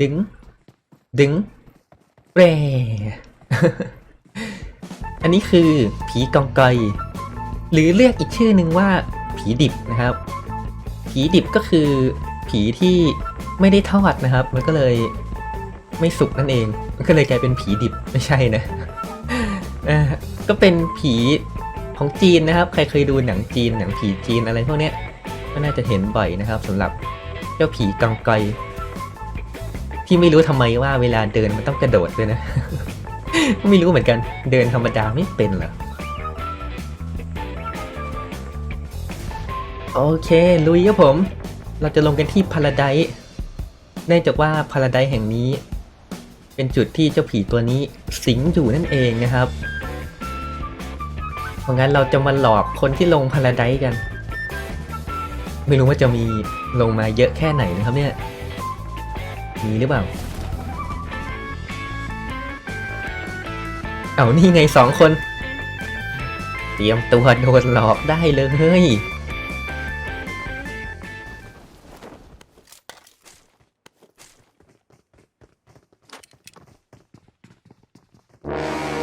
ดึง ดึงแร่อันนี้คือผีกองกอย หรือเรียกอีกชื่อหนึ่งว่าผีดิบนะครับ ผีดิบก็คือผีที่ไม่ได้ทอดนะครับ มันก็เลยไม่สุกนั่นเอง มันก็เลยกลายเป็นผีดิบไม่ใช่นะก็เป็นผีของจีนนะครับ ใครเคยดูหนังจีนหนังผีจีนอะไรพวกเนี้ยก็น่าจะเห็นบ่อยนะครับสำหรับเจ้าผีกองก ที่ไม่รู้ทำไมว่าเวลาเดินมันต้องกระโดดด้วยนะ ไม่รู้เหมือนกัน เดินธรรมดาไม่เป็นเหรอ โอเค ลุยครับผม เราจะลงกันที่พาราไดเนื่องจากว่าพาราไดแห่งนี้ เป็นจุดที่เจ้าผีตัวนี้สิงอยู่นั่นเองนะครับ เพราะงั้นเราจะมาหลอกคนที่ลงพาราไดกัน ไม่รู้ว่าจะมีลงมาเยอะแค่ไหนนะครับเนี่ย มีหรือเปล่า เอานี่ไงสองคน เตรียมตัวโดนหลอกได้เลย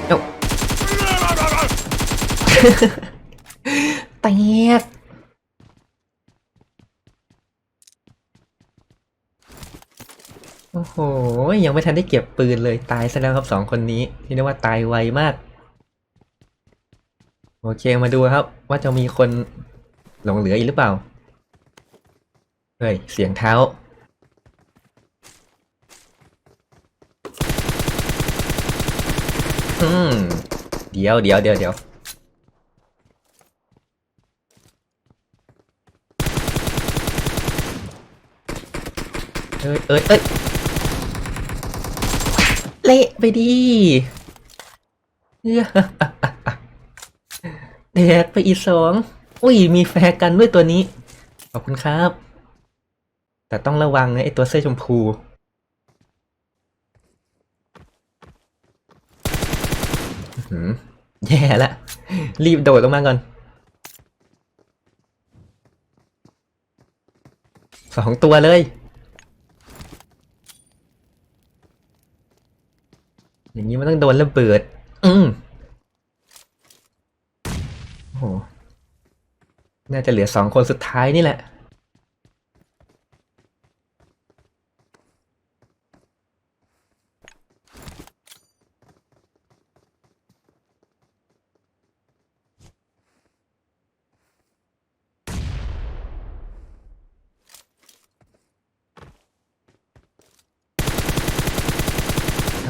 เอ้า แตก โอ้โห ยังไม่ทันได้เก็บปืนเลยตายซะแล้วครับสองคนนี้ที่เรียกว่าตายไวมาก โอเคมาดูครับ ว่าจะมีคนหลงเหลืออีกหรือเปล่า เฮ้ย เสียงเท้า อืม เดี๋ยวเดี๋ยวเดี๋ยวเดี๋ยวเอ้ยเอ้ยเอ้ย เละไปดีเอื้อแดกไปอีสองอุ้ย มีแฟร์กันด้วยตัวนี้ ขอบคุณครับ แต่ต้องระวังนะไอตัวเสื้อชมพูหือแย่ละ รีบโดดลงมาก่อน สองตัวเลย อย่างนี้มันต้องโดนระเบิด อืมโอ้โห น่าจะเหลือสองคนสุดท้ายนี่แหละ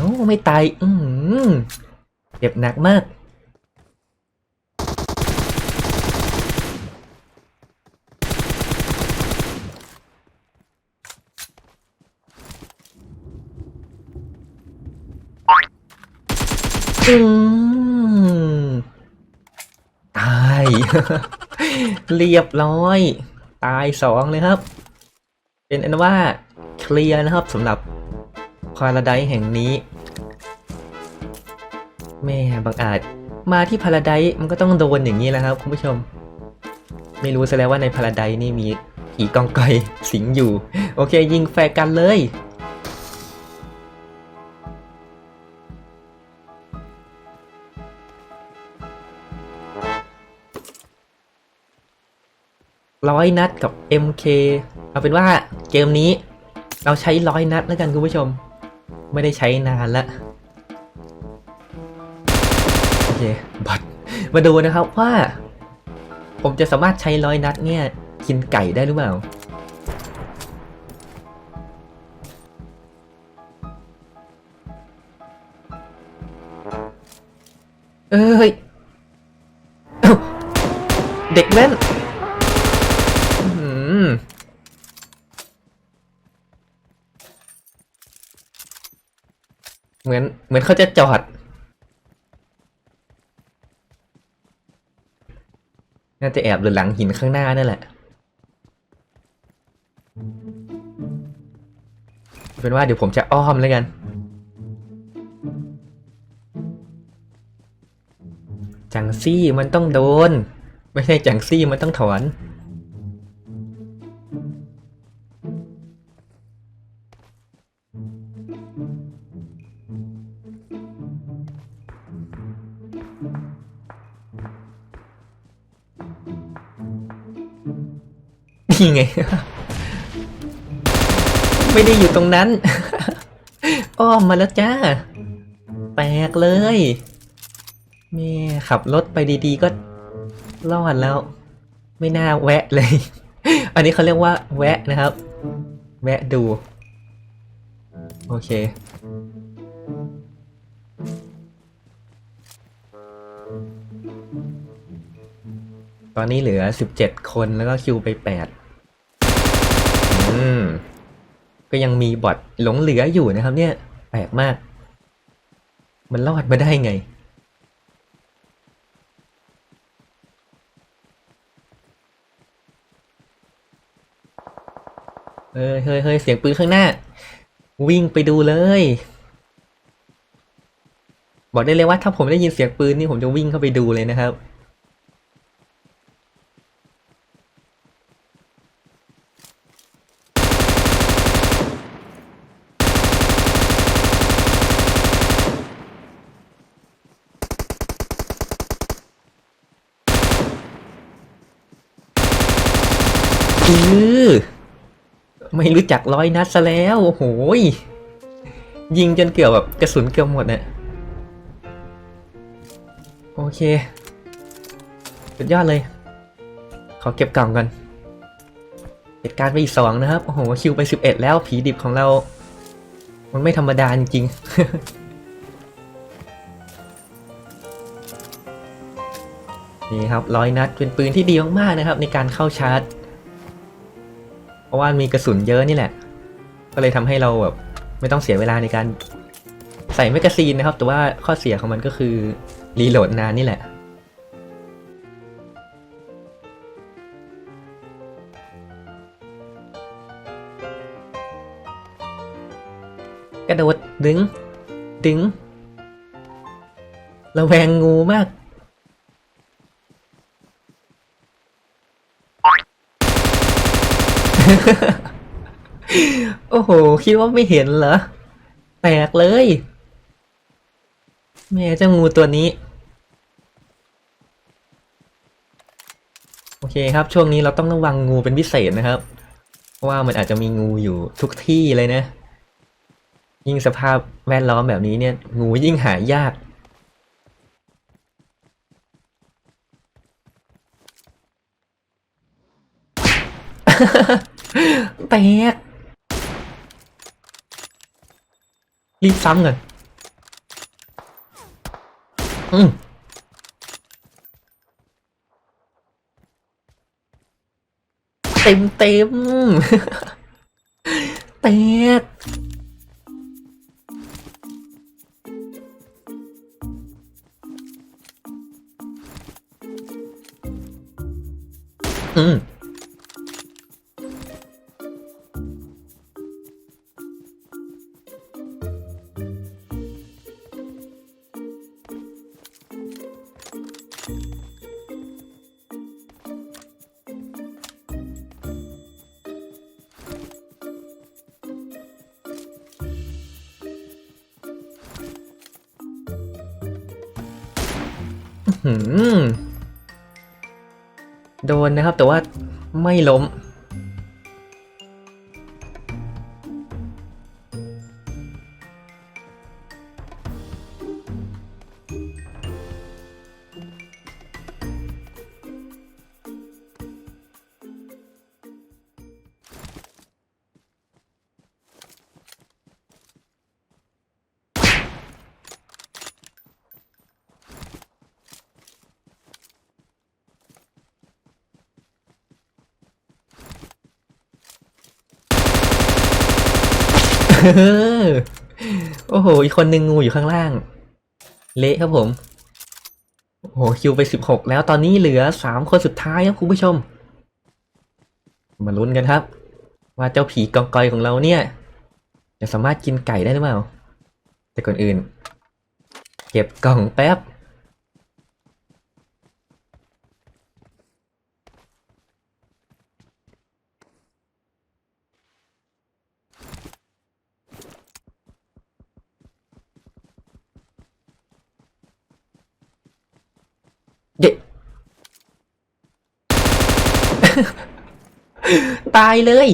าไม่ตาย อืมเจ็บหนักมาก อืม ตาย เรียบร้อย ตายสองเลยครับ เป็นอันว่าเคลียร์นะครับสำหรับาราไดแห่งนี้ แม่บางอาจ มาที่พาราไดมันก็ต้องโดนอย่างนี้แหละครับคุณผู้ชม ไม่รู้ซะแล้วว่าในพาราไดนี่มีผีกองกอยสิงอยู่ โอเค ยิงแฟร์กันเลยร้อยนัดกับ MK เอาเป็นว่าเกมนี้เราใช้ร้อยนัดแล้วกันคุณผู้ชม ไม่ได้ใช้นานละโอเคบอทมาดูนะครับว่า ผมจะสามารถใช้ร้อยนัดเนี่ย กินไก่ได้หรือเปล่าเอ้ยเอ้าเด็กแม่น มือนเหมือนเขาจะจอด น่าจะแอบอยู่หลังหินข้างหน้านั่นแหละ เป็นว่าเดี๋ยวผมจะอ้อมแล้วกัน จังซี่มันต้องโดน ไม่ใช่จังซี่มันต้องถอน ไง ไม่ได้อยู่ตรงนั้น อ้อมมาแล้วจ้า แตกเลยแม่ขับรถไปดีๆก็รอดแล้ว ไม่น่าแวะเลย อันนี้เขาเรียกว่า แวะนะครับ แวะดู โอเคตอนนี้เหลือสิบเจ็ดคนแล้วก็คิวไปแปดอื มก็ยังมีบอทหลงเหลืออยู่นะครับ เนี่ย แปลกมาก มันรอดมาได้ไง เฮ้ยเฮ้ยเฮ้ยเสียงปืนข้างหน้า วิ่งไปดูเลย บอกได้เลยว่าถ้าผมได้ยินเสียงปืนนี่ผมจะวิ่งเข้าไปดูเลยนะครับือ ไม่รู้จักร้อยนัดซะแล้วโอ้โหยยิงจนเกือบแบบกระสุนเกือบหมดเนี่ยโอเค สุดยอดเลย ขอเก็บกล่องกันเหตุการณ์ไปอีกสองนะครับ โอ้โห คิวไปสิบเอ็ดแล้ว ผีดิบของเรา มันไม่ธรรมดาจริงๆนี่ครับร้อยนัดเป็นปืนที่ดีมากๆนะครับ ในการเข้าชาร์จ ราะว่ามีกระสุนเยอะนี่แหละ ก็เลยทำให้เราแบบไม่ต้องเสียเวลาในการใส่แมกกาซีนนะครับ แต่ว่าข้อเสียของมันก็คือรีโหลดนานนี่แหละ กระโดดดึง ดึง ระแวงงูมาก โอ้โห คิดว่าไม่เห็นเหรอ แตกเลย แม่เจ้างูตัวนี้ โอเคครับ ช่วงนี้เราต้องระวังงูเป็นพิเศษนะครับ เพราะว่ามันอาจจะมีงูอยู่ทุกที่เลยนะ ยิ่งสภาพแวดล้อมแบบนี้เนี่ย งูยิ่งหายาก แตกรีบซ้ำกันอืมเต็มเต็มแตก โดนนะครับแต่ว่าไม่ล้ม อโอ้โห อีกคนหนึ่งงูอยู่ข้างล่าง เละครับผม โอ้โห คิวไปสิบหกแล้วตอนนี้เหลือสามคนสุดท้ายครับคุณผู้ชม มาลุ้นกันครับ ว่าเจ้าผีกองกอยของเราเนี่ย จะสามารถกินไก่ได้หรือเปล่า แต่ก่อนอื่น เก็บกล่องแป๊บ เด็ ตายเลย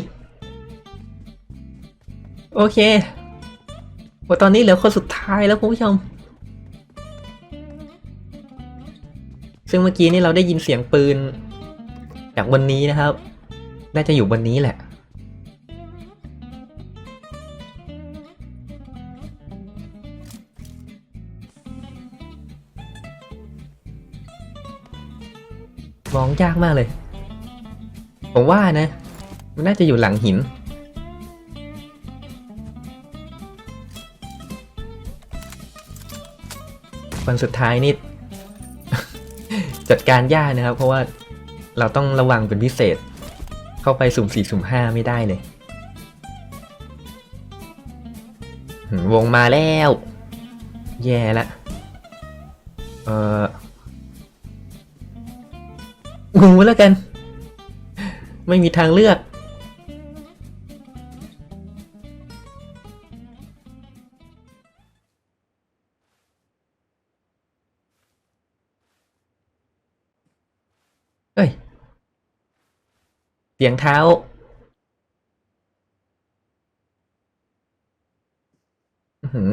โอเคว่าตอนนี้เหลือคนสุดท้ายแล้วคุณผู้ชม ซึ่งเมื่อกี้นี่เราได้ยินเสียงปืน จากบนนี้นะครับ น่าจะอยู่บนนี้แหละมองยากมากเลย ผมว่านะ มันน่าจะอยู่หลังหิน วันสุดท้ายนี่ จัดการยากนะครับ เพราะว่าเราต้องระวังเป็นพิเศษ เข้าไปสุ่มสี่สุ่มห้าไม่ได้เลยวงมาแล้ว แย่ละ เอองูแล้วกัน ไม่มีทางเลือกเอ้ย เสียงเท้า อือหือ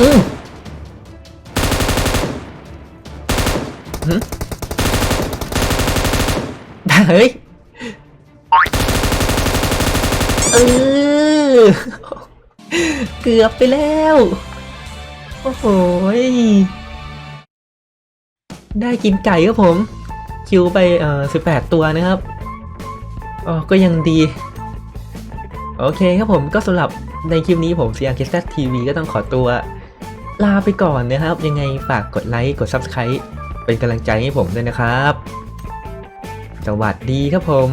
อืมเฮ้ยเออเกือบไปแล้ว โอ้โหได้กินไก่ครับผม คิวไปเอ่อสิบแปดตัวนะครับอ๋อก็ยังดี โอเคครับผมก็สำหรับในคลิปนี้ผม c r k s t TV ก็ต้องขอตัว ลาไปก่อนนะครับ ยังไงฝากกดไลค์กด Subscribe เป็นกำลังใจให้ผมด้วยนะครับ สวัสดีครับผม